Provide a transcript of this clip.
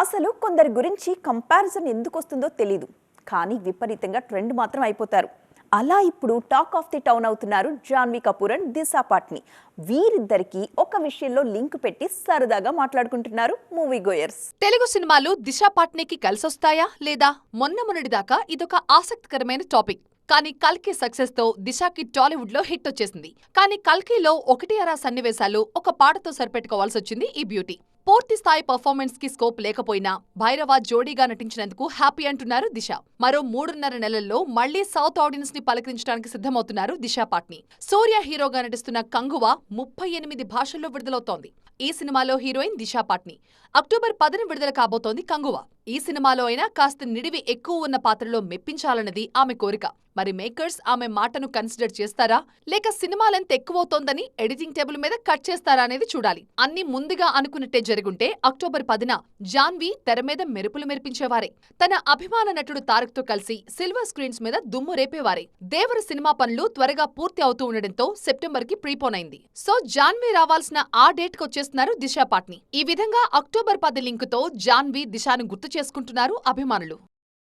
అసలు కొందరి గురించి కంపారిజన్ ఎందుకు వస్తుందో తెలీదు. కానీ విపరీతంగా ట్రెండ్ మాత్రం అయిపోతారు. అలా ఇప్పుడు టాక్ ఆఫ్ ది టౌన్ అవుతున్నారు జాన్వీ కపూర్ అండ్ దిశా పాట్ని. వీరిద్దరికి ఒక విషయంలో లింక్ పెట్టి సరదాగా మాట్లాడుకుంటున్నారు మూవీ గోయర్స్ తెలుగు సినిమాలు దిశా పాట్నీకి కలిసొస్తాయా లేదా? మొన్న మొన్నటిదాకా ఇదొక ఆసక్తికరమైన టాపిక్ కానీ కల్కి సక్సెస్తో దిశాకి టాలీవుడ్లో హిట్ వచ్చేసింది. కానీ కల్కిలో ఒకటి అరా సన్నివేశాలు ఒక పాటతో సరిపెట్టుకోవాల్సి వచ్చింది ఈ బ్యూటీ పూర్తి స్థాయి పర్ఫార్మెన్స్కి స్కోప్ లేకపోయినా భైరవ జోడీగా నటించినందుకు హ్యాపీ అంటున్నారు దిశ. మరో మూడున్నర నెలల్లో మళ్ళీ సౌత్ ఆడియన్స్ని పలకరించడానికి సిద్ధమవుతున్నారు దిశా పాట్ని. సూర్య హీరోగా నటిస్తున్న కంగువ ముప్పై ఎనిమిది భాషల్లో విడుదలవుతోంది. ఈ సినిమాలో హీరోయిన్ దిశా పాట్ని. అక్టోబర్ పదిన విడుదల కాబోతోంది కంగువ. ఈ సినిమాలో అయినా కాస్త నిడివి ఎక్కువ ఉన్న పాత్రలో మెప్పించాలన్నది ఆమె కోరిక. మరి మేకర్స్ ఆమె మాటను కన్సిడర్ చేస్తారా? లేక సినిమా లెంత్ ఎక్కువవుతోందని ఎడిటింగ్ టేబుల్ మీద కట్ చేస్తారా అనేది చూడాలి. అన్ని ముందుగా అనుకున్నట్టే జరుగుంటే అక్టోబర్ పదిన జాన్వి తెర మీద మెరుపులు మెరిపించేవారే. తన అభిమాన నటుడు తారక్తో కలిసి సిల్వర్ స్క్రీన్స్ మీద దుమ్ము రేపేవారే. దేవర సినిమా పనులు త్వరగా పూర్తి అవుతూ ఉండడంతో సెప్టెంబర్కి ప్రీపోన్ అయింది. సో జాన్వి రావాల్సిన ఆ డేట్కు వచ్చేస్తున్నారు దిశా పాట్ని. ఈ విధంగా అక్టోబర్ పది లింక్తో జాన్వి దిశాను గుర్తు చేసుకుంటున్నారు అభిమానులు.